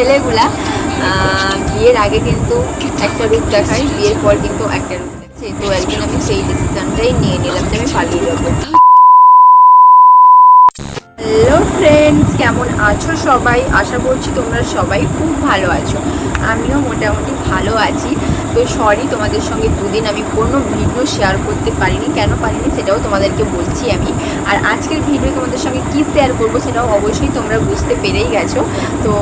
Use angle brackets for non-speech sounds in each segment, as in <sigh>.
ছেলেগুলা বিয়ের আগে কিন্তু একটা রূপ দেখায় বিয়ের পর কিন্তু একটা রূপ দেখছে। তো একদিন আমি সেই ডিসিশনটাই নিয়ে নিলাম যে আমি পালিয়ে যাব। হ্যালো ফ্রেন্ডস, কেমন আছো সবাই? আশা করছি তোমরা সবাই খুব ভালো আছো। আমিও মোটামুটি ভালো আছি। তো সরি তোমাদের সঙ্গে দুদিন আমি কোনো ভিডিও শেয়ার করতে পারিনি। কেন পারিনি সেটাও তোমাদেরকে বলছি আমি। আর আজকের ভিডিও তোমাদের সঙ্গে কী শেয়ার করব সেটাও অবশ্যই তোমরা বুঝতে পেরেই গেছো। তো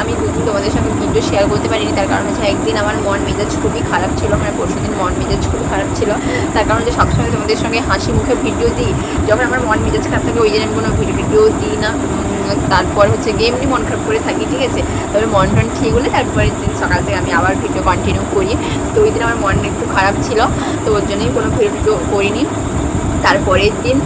আমি দুদিন তোমাদের সঙ্গে ভিডিও শেয়ার করতে পারিনি। তার কারণ হচ্ছে একদিন আমার মন মেজাজ খুবই খারাপ ছিল মানে পরশু দিন মন মেজাজ খুবই খারাপ ছিল। তার কারণ যে সবসময় তোমাদের সঙ্গে হাসি মুখে ভিডিও দিই। যখন আমার মন মেজাজ খারাপ থাকে, ওই জন্য আমি কোনো ভিডিও ভিডিও দিই না। তারপর হচ্ছে গিয়ে এমনি মন খারাপ করে থাকি, ঠিক আছে? তবে মন টন ঠিক হলে তারপরের দিন সকাল থেকে আমি আবার ভিডিও কন্টিনিউ করি। তো ওই দিন আমার মন একটু খারাপ ছিল, তো ওর জন্যই কোনো ভিডিও করিনি। তারপরের দিন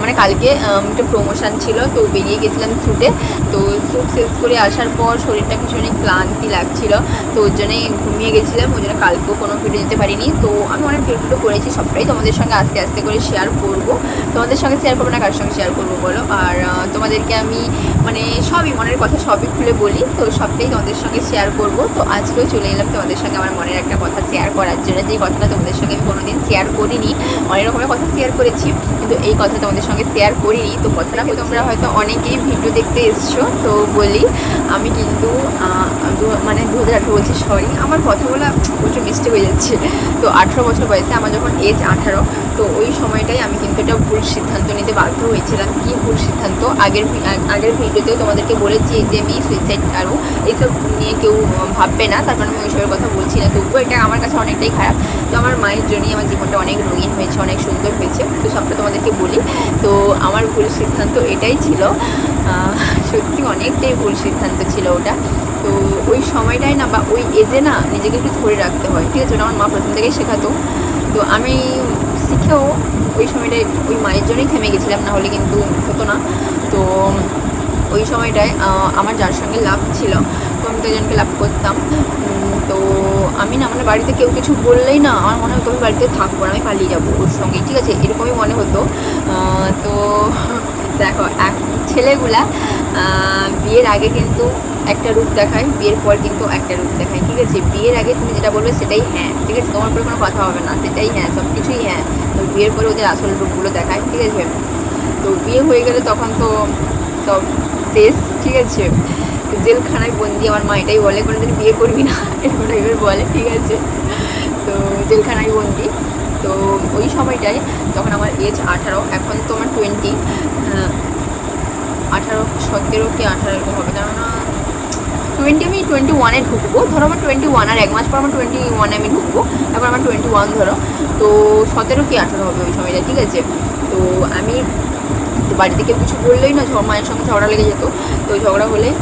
মানে কালকে একটা প্রমোশন ছিল, তো বেরিয়ে গেছিলাম শ্যুটে তো শ্যুট শেষ করে আসার পর শরীরটা ভীষণই ক্লান্তি লাগছিল, তো ওর জন্যই ঘুমিয়ে গেছিলাম ওই জন্য কালকেও কোনো ভিডিও দিতে পারিনি। তো আমি অনেক ভিডিও করেছি সবটাই, তোমাদের সঙ্গে আস্তে আস্তে করে শেয়ার করব। তোমাদের সঙ্গে শেয়ার করব না কার সঙ্গে শেয়ার করব বলো? আর তোমাদেরকে আমি মানে সবই, মনের কথা সবই খুলে বলি, তো সবটাই তোমাদের সঙ্গে শেয়ার করব। তো আজকেও চলে এলাম তোমাদের সঙ্গে আমার মনের একটা কথা শেয়ার করার জন্য। যেই কথাটা তোমাদের সঙ্গে আমি কোনোদিন শেয়ার করিনি, অনেক রকমের কথা শেয়ার করেছি। কিন্তু এই কথা তোমাদের সঙ্গে শেয়ার করিনি। তো কথাটা তোমরা হয়তো অনেকেই ভিডিও দেখতে এসছো। তো বলি, আমি কিন্তু মানে দু হাজার আঠেরো বলছি সরি আমার কথা বলা প্রচুর মিস্টেক হয়ে যাচ্ছে। তো আঠেরো বছর বয়সে আমার যখন এজ আঠারো, তো ওই সময়টাই আমি কিন্তু এটা ভুল সিদ্ধান্ত নিতে বাধ্য হয়েছিলাম। কি ভুল সিদ্ধান্ত? আগের আগের ভিডিওতেও তোমাদেরকে বলেছি যে আমি সুইসাইড আরও এইসব নিয়ে কেউ ভাববে না। তার কারণে আমি ওইসবের কথা বলছি না। তবুও এটা আমার কাছে অনেকটাই খারাপ। তো আমার মায়ের জন্যই আমার জীবনটা অনেক রঙিন হয়েছে, অনেক সুন্দর হয়েছে। সবটা তোমাদেরকে বলি। তো আমার ভুল সিদ্ধান্ত এটাই ছিল। সত্যি অনেকটাই ভুল সিদ্ধান্ত ছিল ওটা। তো ওই সময়টাই না বা ওই এজে না নিজেকে একটু ধরে রাখতে হয়। ঠিক আছে আমার মা প্রথম থেকেই শেখাতো। তো আমি শিখেও ওই সময়টায় ওই মায়ের জন্যই থেমে গেছিলাম, না হলে কিন্তু হতো না। তো ওই সময়টায় আমার যার সঙ্গে লাভ ছিল, তো আমি তো একজনকে লাভ করতাম। তো আমি না মানে বাড়িতে কেউ কিছু বললেই না আমার মনে হতো আমি বাড়িতে থাকব না, আমি পালিয়ে যাব ওর সঙ্গে ঠিক আছে, এরকমই মনে হতো। তো দেখো, এক ছেলেগুলা বিয়ের আগে কিন্তু একটা রূপ দেখায়, বিয়ের পর কিন্তু একটা রূপ দেখায়। ঠিক আছে, বিয়ের আগে তুমি যেটা বলবে সেটাই হ্যাঁ। ঠিক আছে, তোমার উপরে কোনো কথা হবে না, সেটাই হ্যাঁ সব কিছুই হ্যাঁ। তো বিয়ের পরে ওদের আসল রূপগুলো দেখায়, ঠিক আছে। তো বিয়ে হয়ে গেলে তখন তো সব শেষ, ঠিক আছে। জেলখানায় বন্দি, আমার মা এটাই বলে, কোনোদিন বিয়ে করবি না, এরকম টাইপের বলে, ঠিক আছে? তো জেলখানায় বন্দি, তো ওই সময়টায় তখন আমার এজ আঠারো, এখন তো আমার টোয়েন্টি আঠারো, সতেরো কি আঠারো এরকম হবে, কেননা টোয়েন্টি আমি টোয়েন্টি ওয়ানে ঢুকবো, ধরো আমার টোয়েন্টি ওয়ান আর এক মাস পর আমার টোয়েন্টি ওয়ানে আমি ঢুকবো এখন আমার টোয়েন্টি ওয়ান ধরো, তো সতেরো কি আঠারো হবে ওই সময়টা ঠিক আছে? তো আমি বাড়িতে কেউ কিছু বললেই না, ঝ- মায়ের সঙ্গে ঝগড়া লেগে যেত। তো ঝগড়া হলে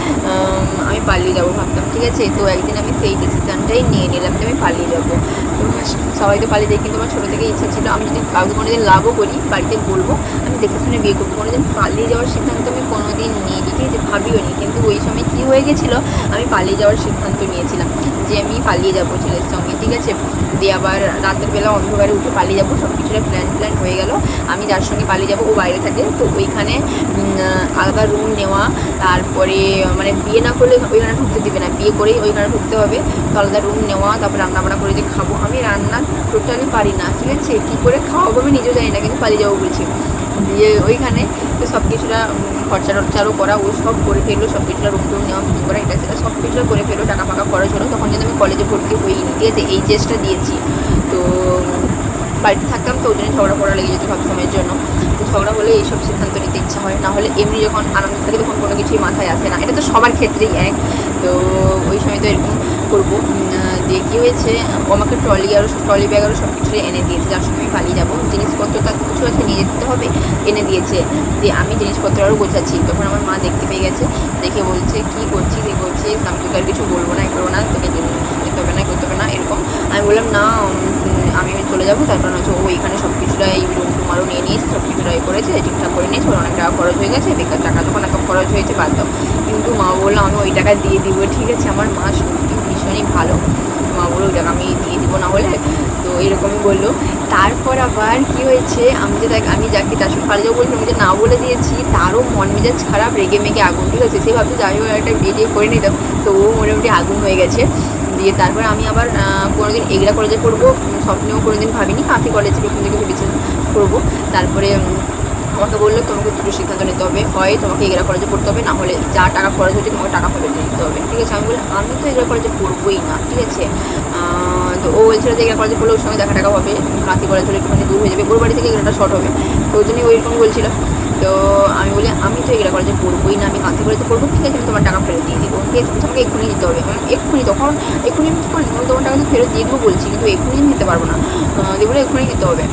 আমি পালিয়ে যাব ভাবতাম, ঠিক আছে? তো একদিন আমি সেই ডিসিশানটাই নিয়ে নিলাম যে আমি পালিয়ে যাব। তো সবাই তো পালিয়ে যায়, কিন্তু আমার ছোটো থেকে ইচ্ছা ছিল। আমি যদি কাউকে কোনো দিন লাভও করি, বাড়িতে বলব, আমি দেখে শুনে বিয়ে করব। কোনো দিন পালিয়ে যাওয়ার সিদ্ধান্ত আমি কোনো দিন নিয়ে ঠিক আছে ভাবিও নি। কিন্তু ওই সময় কী হয়ে গেছিল, আমি পালিয়ে যাওয়ার সিদ্ধান্ত নিয়েছিলাম। যে আমি পালিয়ে যাব ছেলের সঙ্গে, ঠিক আছে? দিয়ে আবার রাতের বেলা অন্ধকারে উঠে পালিয়ে যাব, সব কিছুটা প্ল্যান প্ল্যান হয়ে গেল। আমি যার সঙ্গে পালিয়ে যাব, ও বাইরে থাকে। তো ওইখানে আলাদা রুম নেওয়া, তারপরে মানে বিয়ে না করলে ওইখানে ঢুকতে দেবে না। বিয়ে করেই ওইখানে ঢুকতে হবে। তো আলাদা রুম নেওয়া, তারপর রান্না বান্না করে যে খাব। আমি রান্না টোটালি পারি না, ঠিক আছে? কী করে খাওয়াবো আমি নিজেও জানি না, কিন্তু পালিয়ে যাব বলছি। দিয়ে ওইখানে তো সব কিছুটা খরচা টরচারও করা, ও সব করে ফেলল, সব কিছুটা রুম টুম নেওয়া বুকিং করা, এটা সেটা সব কিছুটা করে ফেলল, টাকা ফাঁকা খরচ হলো। তখন কিন্তু আমি কলেজে ভর্তি হইনি, ঠিক আছে? এই চেষ্টা দিয়েছি। তো, বাড়িতে থাকতাম তো, ওই জন্য ঝগড়া করা লেগে যেত সবসময়ের জন্য। তো ঝগড়া হলে এইসব সিদ্ধান্ত নিতে ইচ্ছা হয়। না হলে এমনি যখন আনন্দ থাকে, তখন কোনো কিছুই মাথায় আসে না। এটা তো সবার ক্ষেত্রেই এক। তো, ওই সময় তো এরকম করব। দিয়ে কী হয়েছে আমাকে ট্রলি আরও ট্রলি ব্যাগ আরও সব কিছুই এনে দিয়েছে। যার সঙ্গে আমি পালিয়ে যাব। জিনিসপত্র তার কিছু আছে, নিয়ে যেতে হবে, এনে দিয়েছে। যে আমি জিনিসপত্র আরও গোছাচ্ছি। তখন আমার মা দেখতে পেয়ে গেছে, দেখে বলছে, কী করছিস, এ করছিস? আমি তোকে আর কিছু বলব না করব না, তোকে যেতে হবে না করতে হবে না, এরকম। আমি বললাম, না আমি চলে যাব। তার কারণ হচ্ছে ও এখানে সব কিছুটা এই রুম টুম আরও নিয়ে নিয়েছে সব কিছুটা এ করেছে, ঠিকঠাক করে নিয়েছে, ওর অনেক টাকা খরচ হয়ে গেছে, বেকার টাকা যখন এত খরচ হয়েছে বাদ দাও কিন্তু মা বলল, আমি ওই টাকা দিয়ে দিব। ঠিক আছে, আমার মা সত্যি ভীষণই ভালো। মা বলল টাকা আমি দিয়ে দিব না হলে। তো এরকমই বলল। তারপর আবার কি হয়েছে? আমি যে দেখ, আমি যাকে তার সাথে পালিয়ে বলছিলাম আমি যে না বলে দিয়েছি, তারও মন মেজাজ খারাপ, রেগে মেগে আগুন ঠিক আছে। সেই ভাবছে যাই হোক একটা বিয়ে করে নিতাম। তো ও মোটামুটি আগুন হয়ে গেছে। দিয়ে তারপর আমি আবার কোনোদিন এগরা কলেজে পড়ব। স্বপ্নেও কোনোদিন ভাবিনি। কাঁথি কলেজে প্রথম থেকে ভেবেছিলাম করব। তারপরে আমাকে বললে, তোমাকে দুটো সিদ্ধান্ত নিতে হবে। হয় তোমাকে এগরা কলেজে পড়তে হবে, না হলে যা টাকা খরচ হচ্ছে তোমাকে টাকা খরচ দিতে হবে। ঠিক আছে? আমি বললাম, আমি তো এগরা কলেজে পড়বোই না, ঠিক আছে? তো ও বলছিল যে এগরা কলেজে পড়লে ওর সঙ্গে দেখা টাকা হবে। রাতি কলেজ হলে একটুখানি দূর হয়ে যাবে, ওর বাড়ি থেকে এগরাটা শর্ট হবে। তো ওই জন্যই ওইরকম বলছিল। তো আমি বলি, আমি তো এগুলো কলেজে পড়বোই না, আমি কাঁথি কলেজে পড়ব, ঠিক আছে, আমি তোমার টাকা ফেরত দিয়ে দেবো, ঠিক আছে আমাকে এক্ষুনি দিতে হবে এক্ষুনি তখন, এক্ষুনি আমি কী করে দেবো তোমার টাকা তো ফেরত দিয়ে দেবো বলছি, কিন্তু এক্ষুনি আমি দিতে পারব না। বলে এক্ষুনি দিতে হবে।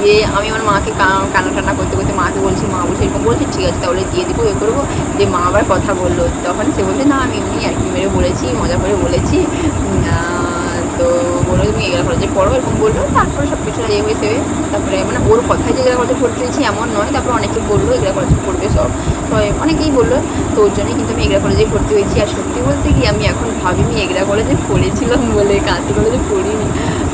দিয়ে আমি আমার মাকে কান্না টান্না করতে করতে মাকে বলছি, মা বলছে, এরকম বলছে, ঠিক আছে, তাহলে দিয়ে দেবো, এ করব। যে মা আবার কথা বলল, তখন সে বলছে, না, আমি এমনি আর কি মেরে বলেছি, মজা করে বলেছি তো বলল তুমি এগুলো কলেজে পড়ো এরকম বলল, তারপরে সব কিছু ইয়ে হয়েছে তারপরে মানে ওর কথাই যে এগুলো কলেজে পড়তে হয়েছি এমন নয়, তারপর অনেকে বলল এগুলো কলেজে পড়বে সব। সবাই অনেকেই বলল, তো ওর জন্যই কিন্তু আমি এগরা কলেজে ভর্তি হয়েছি। আর সত্যি বলতে কি আমি এখন ভাবি আমি এগরা কলেজে পড়েছিলাম বলে কাঁতি কলেজে পড়িনি।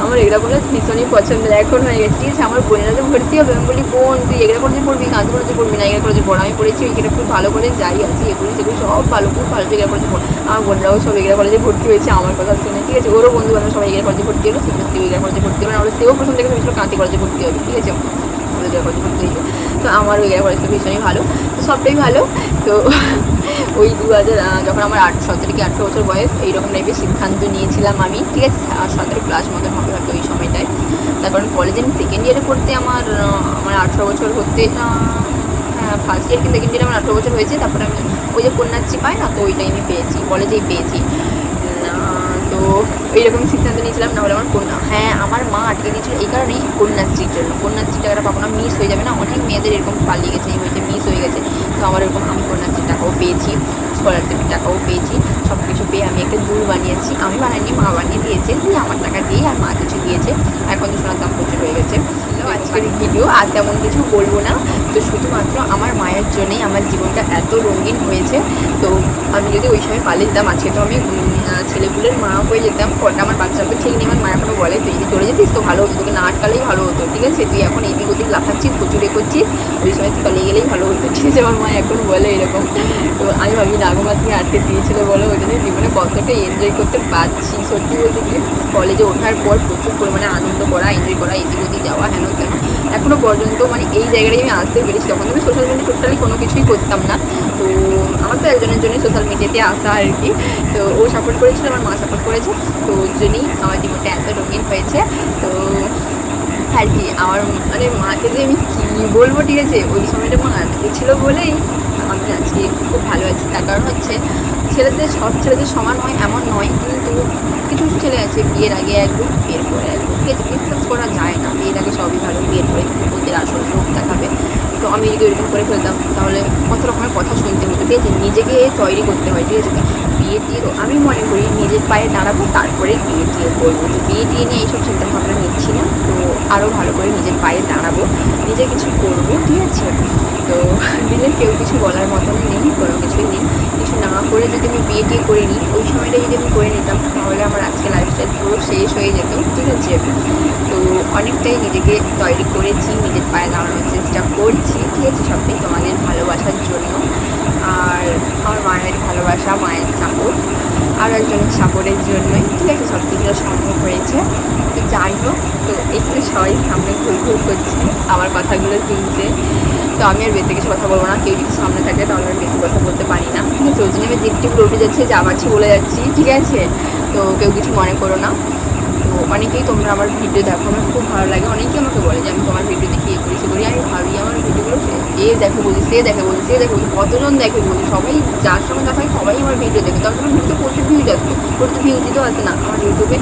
আমার এগরা কলেজ ভীষণই পছন্দের, এখন হয়ে গেছে। ঠিক আছে, আমার বোনেরা তো ভর্তি হবে, আমি বলি, বোন, তুই এগরা কলেজে পড়বি কাঁতি কলেজে পড়বি না, এগরা কলেজে পড়। আমি পড়েছি ওইখানে খুব ভালো করে যাই আছি এগুলি সেগুলি সব ভালো, খুব ভালো এগরা কলেজে পড়। আমার বোনরাও সব এগরা কলেজে ভর্তি হয়েছে, আমার কথা শুনে। ঠিক আছে, ওরও বন্ধু বান্ধব সবাই এগরা কলেজে ভর্তি হলো, সেখানে সেও এগরা কলেজে ভর্তি হলো। না সেও প্রথম থেকে ভেবেছিল কাঁতি কলেজে ভর্তি হবে ঠিক আছে? এগরা কলেজে ভর্তি হয়েছে তো আমার ওই এগরা কলেজটা ভীষণই ভালো। তো সবটাই ভালো। তো <laughs> ওই দু হাজার যখন আমার আট, সতেরো কি আঠেরো বছর বয়স, এইরকম টাইপের সিদ্ধান্ত নিয়েছিলাম আমি, ঠিক আছে? সতেরো ক্লাস মতন হবে হয়তো ওই সময়টায়। তারপর কলেজে আমি সেকেন্ড ইয়ারে পড়তে আমার আমার আঠেরো বছর হতে হ্যাঁ ফার্স্ট ইয়ার কি সেকেন্ড ইয়ারে আমার আঠেরো বছর হয়েছে। তারপরে আমি ওই যে কন্যাশ্রী পাই না, তো ওইটাই আমি পেয়েছি কলেজেই পেয়েছি। এইরকমই সিদ্ধান্ত নিয়েছিলাম না হলে আমার কন্যা। হ্যাঁ আমার মা আটকে দিয়েছিল এই কারণেই কন্যাশ্রীর জন্য। কন্যাশ্রী টাকাটা পাবো না মিস হয়ে যাবে না। অনেক মেয়েদের এরকম পালিয়ে গেছে এই হয়েছে মিস হয়ে গেছে। তো আমার এরকম আমি কন্যাশ্রীর টাকাও পেয়েছি স্কলারশিপের টাকাও পেয়েছি সব কিছু পেয়ে আমি একটা দূর বানিয়েছি। আমি বানাইনি মা বানিয়ে দিয়েছে যে আমার টাকা দিয়ে আর মা কিছু দিয়েছে। এখন তো সোনার দাম প্রচুর হয়ে গেছে। তো আজকের ভিডিও আর তেমন কিছু বলব না। তো শুধুমাত্র আমার মায়ের জন্যই আমার জীবনটা এত রঙিন হয়েছে। তো যদি ওই সময় পালিয়ে যেতাম, আজকে তো আমি ছেলেপুলের মা হয়ে যেতাম। কটা আমার বাচ্চাকে ঠিক নেই, আমার মা এখনও বলে, তুই যদি চলে যেতিস তো ভালো হতো, তোকে না আটকালেই ভালো হতো, ঠিক আছে? তুই এখন এদিক ওদিক লাফাচ্ছিস, প্রচুরে করছিস, ওই সময় তুই পালিয়ে গেলেই ভালো হতো। ঠিক আছে, আমার মা এখন বলে এরকম। তো আমি ভাবি নাগমা তুমি আটকে দিয়েছিল বলো ওই জন্য জীবনে কতটা এনজয় করতে পারছি? সত্যি বলতে কি কলেজে ওঠার পর প্রচুর পরিমাণে আনন্দ করা এনজয় করা, এদিক ওদিক যাওয়া হেন তেন এখনও পর্যন্ত মানে এই জায়গাটায় আমি আসতে পেরেছি। তখন আমি সোশ্যাল মিডিয়া টোটালি কোনো কিছুই করতাম না, তো আমার তো একজনের জন্যই সোশ্যাল মিডিয়াতে আসা আর কি। তো ও সাপোর্ট করেছিল, আমার মা সাপোর্ট করেছে। তো ওই জন্যই আমার জীবনটা এত রঙিন হয়েছে। তো আর কি, আমার মানে মাকে যে আমি কী বলব ঠিক আছে? ওই সময়টা মা ছিল বলেই আমি আজকে খুব ভালো আছি। তার কারণ হচ্ছে ছেলেদের সব ছেলেদের সমান হয় এমন নয়, কিন্তু কিছু কিছু ছেলে আছে বিয়ের আগে একদম বিয়ের পরে একদম আছে বিশ্বাস করা যায় না। বিয়ের আগে সবই ভালো, বিয়ের পরে ওদের আসল রূপ দেখাবে। তো আমি যদি ওইরকম করে ফেলতাম, তাহলে কত রকমের কথা শুনতে হতো। ঠিক আছে, নিজেকে তৈরি করতে হয়, ঠিক আছে? বিয়ে দিয়ে আমি মনে করি নিজের পায়ে দাঁড়াবো, তারপরে বিয়ে দিয়ে করব। তো বিয়ে দিয়ে নিয়ে এইসব চিন্তা ভাবনা নিচ্ছি না, তো আরও ভালো করে নিজের পায়ে দাঁড়াবো, নিজে কিছু করব, ঠিক আছে? তো নিজের কেউ কিছু বলার মতন নেই, কোনো কিছুই নেই। করে যদি আমি বিয়ে টিয়ে করে নিই, ওই সময়টা যদি আমি করে নিতাম, তাহলে আমার আজকে লাইফস্টাইল পুরো শেষ হয়ে যেত। ঠিক আছে? তো অনেকটাই নিজেকে তৈরি করেছি, নিজের পায়ে দাঁড়ানোর চেষ্টা করছি, ঠিক আছে? সবটাই তোমাদের ভালোবাসার জন্য। আর আমার মায়ের ভালোবাসা, মায়ের সাপোর্ট আর একজনের সাপোর্টের জন্যই, ঠিক আছে? সব কিছু সম্ভব হয়েছে। তো যাই হোক, তো একটু সবাই সামনে ঘুর ঘুর করছে আমার কথাগুলো শুনছে। তো আমি আর বেশি কিছু কথা বলব না। কেউ যদি সামনে থাকে তাহলে আমি বেশি কথা বলতে পারি না। ঠিক আছে ওই জন্য আমি জিপটি উঠে যাচ্ছে, যা পাচ্ছি বলে যাচ্ছি, ঠিক আছে? তো কেউ কিছু মনে করো না। তো অনেকেই তোমরা আমার ভিডিও দেখো, আমার খুব ভালো লাগে। অনেকেই আমাকে বলে যে আমি তোমার ভিডিও দেখি এ করি সে করি আমি ভাবি আমার ভিডিওগুলো এ দেখে বলি, সে দেখে বলি, সে দেখে বলি কতজন দেখে বলি, সবাই যার সঙ্গে দেখা সবাই আমার ভিডিও দেখে। তার জন্য ভিডিও প্রচুর ভিউজ আসতো প্রচুর ভিউজই তো আসে না। আমার ইউটিউবে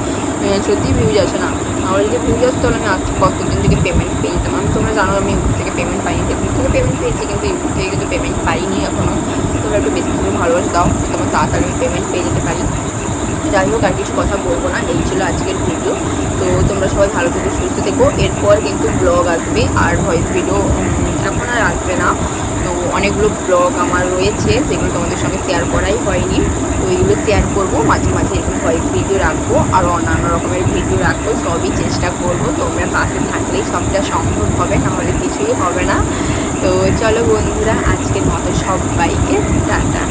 সত্যি ভিউজ আসে না। আমার যদি ভিউজ আসতো আমি আজ কতদিন থেকে পেমেন্ট পেয়ে যেতাম? আমি তোমরা জানো আমি ইউটিউব থেকে পেমেন্ট পাইনি। ফেসবুক থেকে পেমেন্ট পেয়েছি কিন্তু ইউটিউব থেকে কিন্তু পেমেন্ট পাইনি এখনও তোমরা একটু বেশি বেশি ভালোবাসা, দাও তোমার তাড়াতাড়ি পেমেন্ট পেয়ে যেতে পারি। যাই হোক আর কিছু কথা বলব না। এই ছিল আজকের ভিডিও তো তোমরা সবাই ভালো থেকো, সুস্থ থেকো। এরপর কিন্তু ব্লগ আসবে। আর ভয়েস ভিডিও এখন আর আসবে না। তো অনেকগুলো ব্লগ আমার রয়েছে, যেগুলো তোমাদের সঙ্গে শেয়ার করাই হয়নি। তো এইগুলো শেয়ার করব, মাঝে মাঝে এরকম ভয়েস ভিডিও রাখব, আর অন্যান্য রকমের ভিডিও রাখব, সবই চেষ্টা করব। তোমরা পাশে থাকলেই সবটা সম্ভব হবে নাহলে কিছুই হবে না। তো চলো বন্ধুরা, আজকের মতো সবাইকে টাটা।